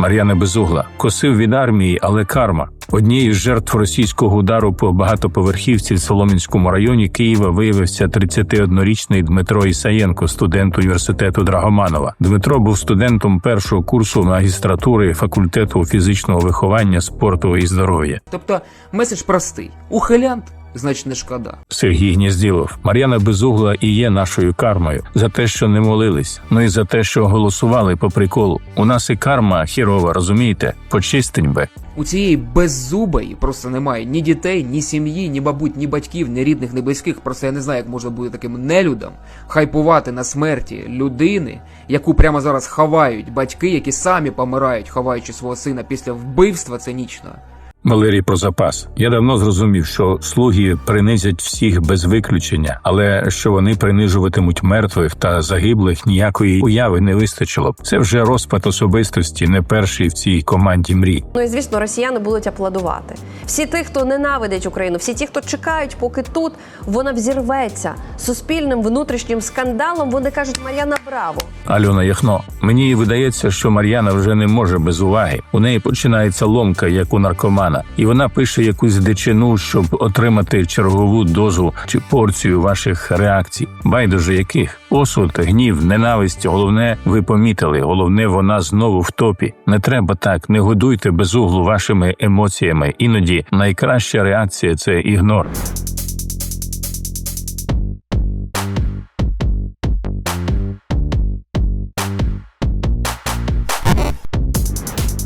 Мар'яна Безугла косив від армії, але карма. Однією з жертв російського удару по багатоповерхівці в Соломінському районі Києва виявився 31-річний Дмитро Ісаєнко, студент університету Драгоманова. Дмитро був студентом першого курсу магістратури факультету фізичного виховання, спорту і здоров'я. Тобто меседж простий: ухилянт, значить не шкода. Сергій Гнізділов. Мар'яна Безугла і є нашою кармою за те, що не молились, ну і за те, що голосували по приколу. У нас і карма хірова, розумієте? Почистень би. У цієї беззубої просто немає ні дітей, ні сім'ї, ні бабуть, ні батьків, ні рідних, ні близьких. Просто я не знаю, як можна бути таким нелюдом, хайпувати на смерті людини, яку прямо зараз ховають батьки, які самі помирають, ховаючи свого сина після вбивства цинічного. Валерій про запас. Я давно зрозумів, що слуги принизять всіх без виключення, але що вони принижуватимуть мертвих та загиблих, ніякої уяви не вистачило б. Це вже розпад особистості, не перший в цій команді мрій. Ну і звісно, росіяни будуть аплодувати. Всі ті, хто ненавидить Україну, всі ті, хто чекають, поки тут вона взірветься суспільним внутрішнім скандалом. Вони кажуть, Мар'яна Браво. Альона Яхно. Мені видається, що Мар'яна вже не може без уваги. У неї починається ломка, як у наркомана, і вона пише якусь дичину, щоб отримати чергову дозу чи порцію ваших реакцій. Байдуже яких осуд, гнів, ненависть. Головне, ви помітили. Головне, вона знову в топі. Не треба так. Не годуйте без углу вашими емоціями. Іноді найкраща реакція це ігнор.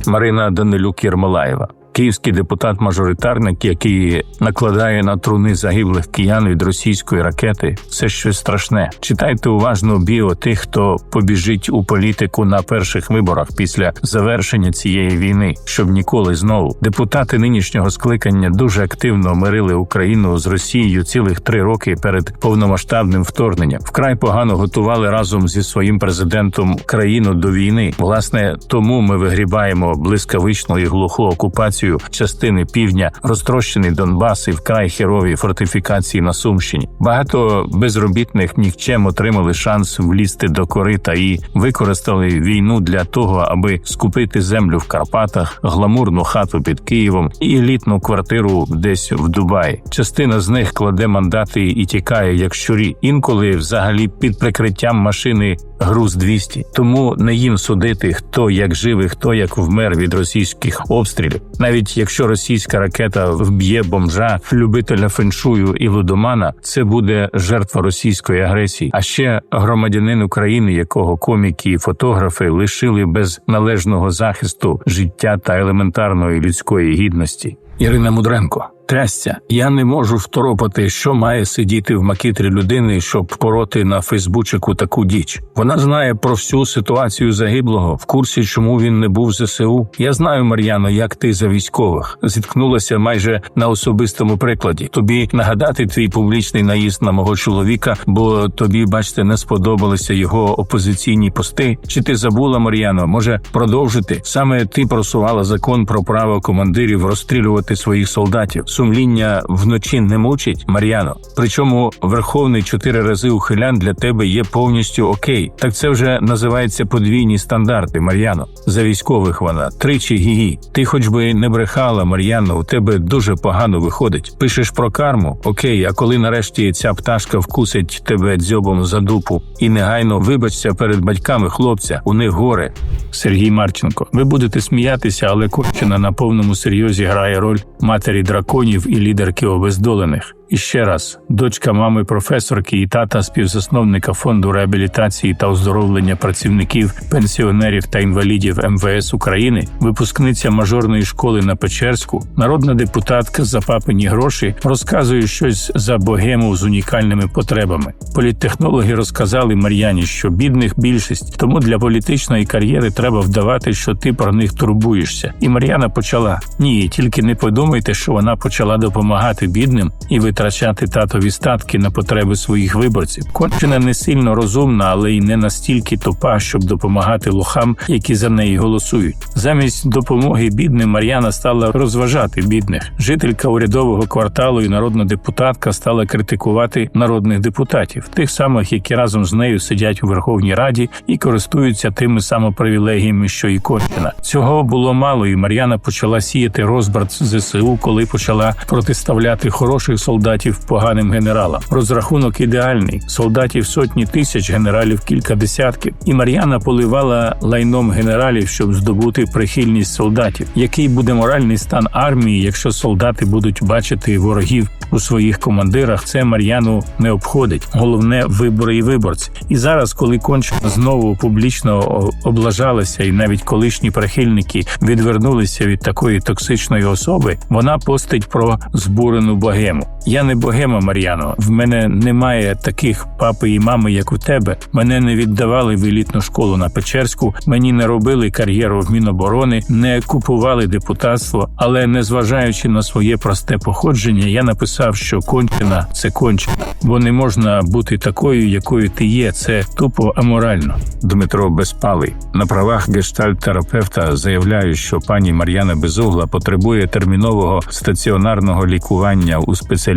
Марина Данилюк Єрмолаєва. Київський депутат-мажоритарник, який накладає на труни загиблих киян від російської ракети, це щось страшне. Читайте уважно біо тих, хто побіжить у політику на перших виборах після завершення цієї війни, щоб ніколи знову. Депутати нинішнього скликання дуже активно мирили Україну з Росією цілих три роки перед повномасштабним вторгненням. Вкрай погано готували разом зі своїм президентом країну до війни. Власне, тому ми вигрібаємо блискавичну і глуху окупацію частини півдня, розтрощений Донбас і вкрай херові фортифікації на Сумщині. Багато безробітних нікчем отримали шанс влізти до корита і використали війну для того, аби скупити землю в Карпатах, гламурну хату під Києвом і елітну квартиру десь в Дубаї. Частина з них кладе мандати і тікає як щурі. Інколи взагалі під прикриттям машини груз 200. Тому не їм судити, хто як живий, хто як вмер від російських обстрілів. Навіть якщо російська ракета вб'є бомжа, любителя феншую і лудомана, це буде жертва російської агресії. А ще громадянин України, якого коміки і фотографи лишили без належного захисту життя та елементарної людської гідності. Ірина Мудренко. Трясця, я не можу второпати, що має сидіти в макітрі людини, щоб пороти на Фейсбучику таку діч. Вона знає про всю ситуацію загиблого, в курсі, чому він не був ЗСУ. Я знаю, Мар'яно, як ти за військових зіткнулася майже на особистому прикладі. Тобі нагадати твій публічний наїзд на мого чоловіка, бо тобі, бачите, не сподобалися його опозиційні пости. Чи ти забула, Мар'яно? Може продовжити? Саме ти просувала закон про право командирів розстрілювати своїх солдатів сумління вночі не мучить, Мар'яно. Причому верховний чотири рази ухилян для тебе є повністю окей. Так це вже називається подвійні стандарти, Мар'яно. За військових вона тричі гії. Ти, хоч би не брехала, Мар'яно, у тебе дуже погано виходить. Пишеш про карму, окей. А коли нарешті ця пташка вкусить тебе дзьобом за дупу і негайно вибачся перед батьками хлопця, у них горе. Сергій Марченко. Ви будете сміятися, але Корчина на повному серйозі грає роль матері драконів і лідерки обездолених. І ще раз, дочка мами професорки і тата співзасновника фонду реабілітації та оздоровлення працівників, пенсіонерів та інвалідів МВС України, випускниця мажорної школи на Печерську, народна депутатка за папині гроші, розказує щось за богему з унікальними потребами. Політтехнологи розказали Мар'яні, що бідних більшість, тому для політичної кар'єри треба вдавати, що ти про них турбуєшся. І Мар'яна почала ні, тільки не подумайте, що вона почала допомагати бідним і витрачати витрачати татові статки на потреби своїх виборців. Кончена не сильно розумна, але й не настільки тупа, щоб допомагати лохам, які за неї голосують. Замість допомоги бідним Мар'яна стала розважати бідних. Жителька урядового кварталу і народна депутатка стала критикувати народних депутатів, тих самих, які разом з нею сидять у Верховній Раді і користуються тими самопривілегіями, що і кончена. Цього було мало, і Мар'яна почала сіяти розбрат ЗСУ, коли почала протиставляти хороших солдатів поганим генералам. Розрахунок ідеальний: солдатів сотні тисяч, генералів кілька десятків. І Мар'яна поливала лайном генералів, щоб здобути прихильність солдатів. Який буде моральний стан армії, якщо солдати будуть бачити ворогів у своїх командирах? Це Мар'яну не обходить. Головне вибори і виборці. І зараз, коли кончена знову публічно облажалася, і навіть колишні прихильники відвернулися від такої токсичної особи, вона постить про збурену богему. Я не богема, Мар'яно. В мене немає таких папи і мами, як у тебе. Мене не віддавали в елітну школу на Печерську, мені не робили кар'єру в Міноборони, не купували депутатство. Але незважаючи на своє просте походження, я написав, що кончена це кончена, бо не можна бути такою, якою ти є. Це тупо аморально. Дмитро Безпалий на правах гештальт-терапевта заявляю, що пані Мар'яна Безугла потребує термінового стаціонарного лікування у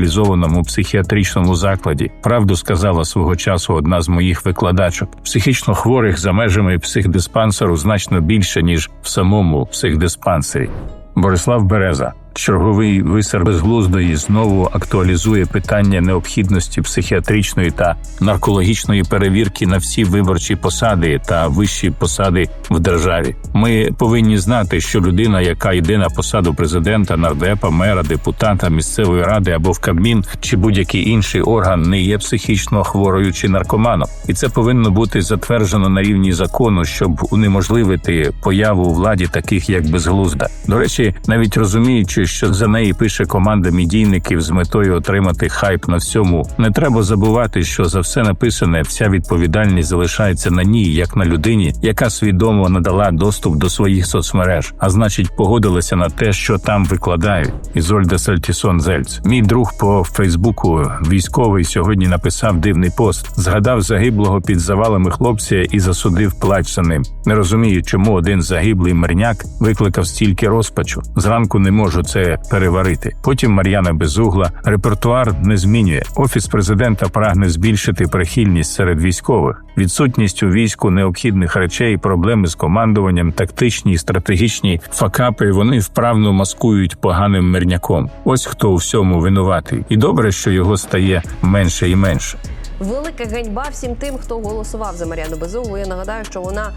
спеціалізованому психіатричному закладі. Правду сказала свого часу одна з моїх викладачок. Психічно хворих за межами психдиспансеру значно більше ніж в самому психдиспансері. Борислав Береза. Черговий висер безглуздої знову актуалізує питання необхідності психіатричної та наркологічної перевірки на всі виборчі посади та вищі посади в державі. Ми повинні знати, що людина, яка йде на посаду президента, нардепа, мера, депутата, місцевої ради або в Кабмін чи будь-який інший орган, не є психічно хворою чи наркоманом, і це повинно бути затверджено на рівні закону, щоб унеможливити появу у владі таких як безглузда. До речі, навіть розуміючи, що за неї пише команда медійників з метою отримати хайп на всьому, не треба забувати, що за все написане вся відповідальність залишається на ній, як на людині, яка свідомо надала доступ до своїх соцмереж, а значить, погодилася на те, що там викладають. Ізольда Сальтісон Зельц, мій друг по Фейсбуку, військовий сьогодні написав дивний пост, згадав загиблого під завалами хлопця і засудив плач за ним. Не розумію, чому один загиблий мирняк викликав стільки розпачу. Зранку не можу це переварити. Потім Мар'яна Безугла репертуар не змінює. Офіс президента прагне збільшити прихильність серед військових, відсутність у війську необхідних речей, проблеми з командуванням, тактичні і стратегічні факапи. Вони вправно маскують поганим мирняком. Ось хто у всьому винуватий, і добре, що його стає менше і менше. Велика ганьба всім тим, хто голосував за Мар'яну Безуглу. Я нагадаю, що вона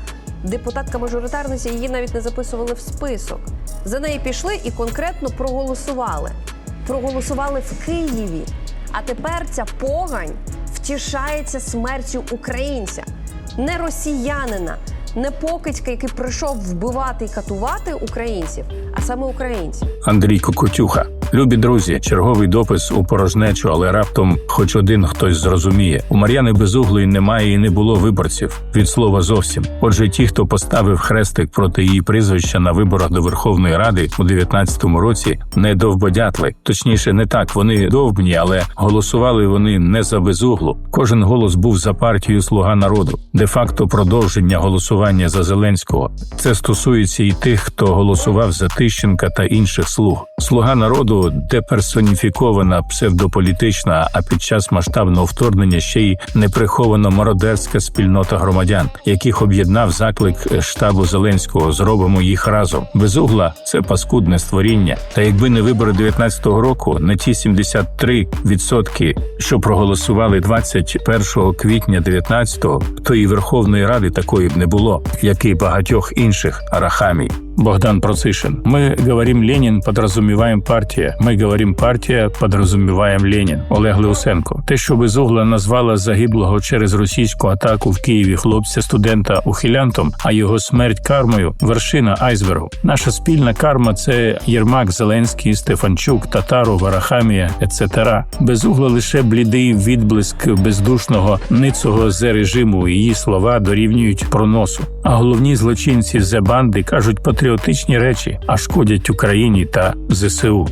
депутатка-мажоритарниця, її навіть не записували в список. За неї пішли і конкретно проголосували. Проголосували в Києві. А тепер ця погань втішається смертю українця, не росіянина, не покидька, який прийшов вбивати і катувати українців, а саме українців. Андрій Кокотюха. Любі друзі, черговий допис у порожнечу, але раптом хоч один хтось зрозуміє. У Мар'яни Безуглої немає і не було виборців від слова зовсім. Отже, ті, хто поставив хрестик проти її прізвища на виборах до Верховної Ради у 19-му році, не довбодятли. Точніше, не так. Вони довбні, але голосували вони не за безуглу. Кожен голос був за партію Слуга народу, де факто продовження голосування за Зеленського. Це стосується і тих, хто голосував за Тищенка та інших слуг. Слуга народу деперсоніфікована псевдополітична, а під час масштабного вторгнення ще й неприховано мародерська спільнота громадян, яких об'єднав заклик штабу Зеленського Зробимо їх разом. Безугла це паскудне створіння. Та якби не вибори 19-го року, на ті 73%, що проголосували 21 квітня 19-го, то і Верховної Ради такої б не було, як і багатьох інших арахамій. Богдан Процишин. Мы говорим Ленін, подразумеваем партія. Ми говорим партія, подразумеваем Ленін. Олег Леусенко. Те, що безугла назвала загиблого через російську атаку в Києві хлопця студента ухилянтом, а його смерть кармою вершина айсбергу. Наша спільна карма це Єрмак, Зеленський, Стефанчук, Татаров, Арахамія, etc. Безугла лише блідий відблиск бездушного ницого з режиму. Її слова дорівнюють проносу. А головні злочинці з банди кажуть патріотичні речі, а шкодять Україні та ЗСУ.